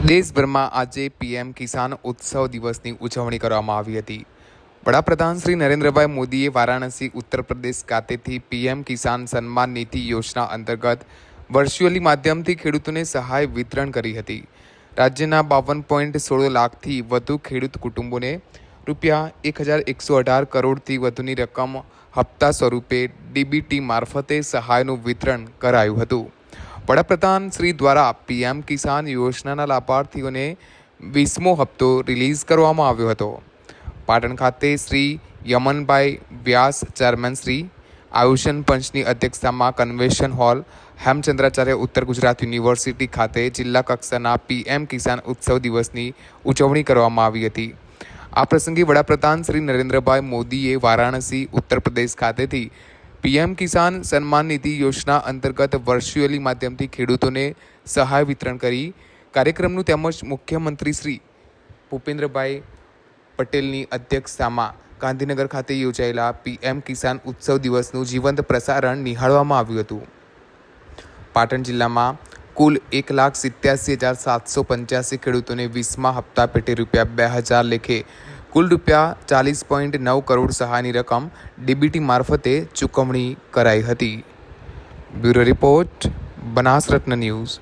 દેશભરમાં આજે પીએમ કિસાન ઉત્સવ દિવસની ઉજવણી કરવામાં આવી હતી. વડાપ્રધાન શ્રી નરેન્દ્રભાઈ મોદીએ વારાણસી, ઉત્તર પ્રદેશ ખાતેથી પીએમ કિસાન સન્માન નિધિ યોજના અંતર્ગત વર્ચ્યુઅલી માધ્યમથી ખેડૂતોને સહાય વિતરણ કરી હતી. રાજ્યના બાવન પોઈન્ટ સોળ લાખથી વધુ ખેડૂત કુટુંબોને રૂપિયા એક હજાર એકસો અઢાર કરોડથી વધુની રકમ હપ્તા સ્વરૂપે ડીબીટી મારફતે સહાયનું વિતરણ કરાયું હતું. વડાપ્રધાન શ્રી દ્વારા પીએમ કિસાન યોજનાના લાભાર્થીઓને વીસમો હપ્તો રિલીઝ કરવામાં આવ્યો હતો. પાટણ ખાતે શ્રી યમનભાઈ વ્યાસ, ચેરમેન શ્રી આયુષન પંચની અધ્યક્ષતામાં કન્વેન્શન હોલ, હેમચંદ્રાચાર્ય ઉત્તર ગુજરાત યુનિવર્સિટી ખાતે જિલ્લા કક્ષાના પીએમ કિસાન ઉત્સવ દિવસની ઉજવણી કરવામાં આવી હતી. આ પ્રસંગે વડાપ્રધાન શ્રી નરેન્દ્રભાઈ મોદીએ વારાણસી, ઉત્તર પ્રદેશ ખાતેથી પીએમ કિસાન સન્માન નિધિ યોજના અંતર્ગત વર્ચ્યુઅલી માધ્યમથી ખેડૂતોને સહાય વિતરણ કરી કાર્યક્રમનું તેમજ મુખ્યમંત્રી શ્રી ભૂપેન્દ્રભાઈ પટેલની અધ્યક્ષતામાં ગાંધીનગર ખાતે યોજાયેલા પીએમ કિસાન ઉત્સવ દિવસનું જીવંત પ્રસારણ નિહાળવામાં આવ્યું હતું. પાટણ જિલ્લામાં કુલ એક લાખ સિત્યાસી હજાર સાતસો પંચ્યાસી ખેડૂતોને વીસમા હપ્તા પેટે રૂપિયા બે હજાર લેખે કુલ રૂપિયા ચાલીસ પોઈન્ટ નવ કરોડ સહાયની રકમ ડીબીટી મારફતે ચૂકવણી કરાઈ હતી. Bureau report, Banasratna news.